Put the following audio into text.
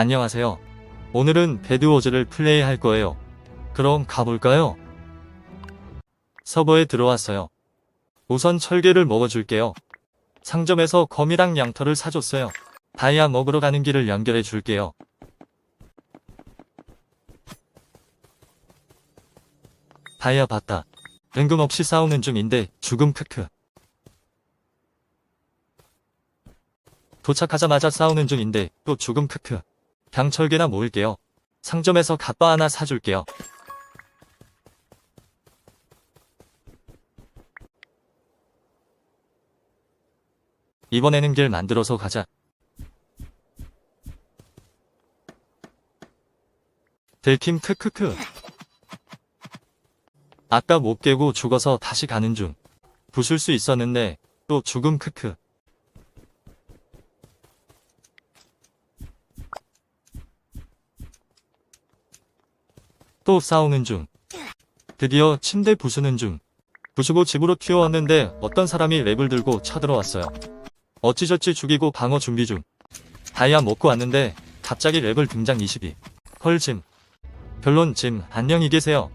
안녕하세요. 오늘은 배드워즈를 플레이할 거예요. 그럼 가볼까요? 서버에 들어왔어요. 우선 철개를 먹어줄게요. 상점에서 거미랑 양털을 사줬어요. 다이아 먹으러 가는 길을 연결해 줄게요. 다이아 봤다. 뜬금없이 싸우는 중인데 죽음 크크. 도착하자마자 싸우는 중인데 또 죽음 크크. 강철개나 모을게요. 상점에서 갓바 하나 사줄게요. 이번에는 길 만들어서 가자. 들킴 크크크. 아까 못 깨고 죽어서 다시 가는 중. 부술 수 있었는데 또 죽음 크크. 또 싸우는 중. 드디어 침대 부수는 중. 부수고 집으로 튀어왔는데 어떤 사람이 랩을 들고 쳐들어왔어요. 어찌저찌 죽이고 방어 준비 중. 다이아 먹고 왔는데 갑자기 랩을 등장 22. 헐 짐. 별론 짐 안녕히 계세요.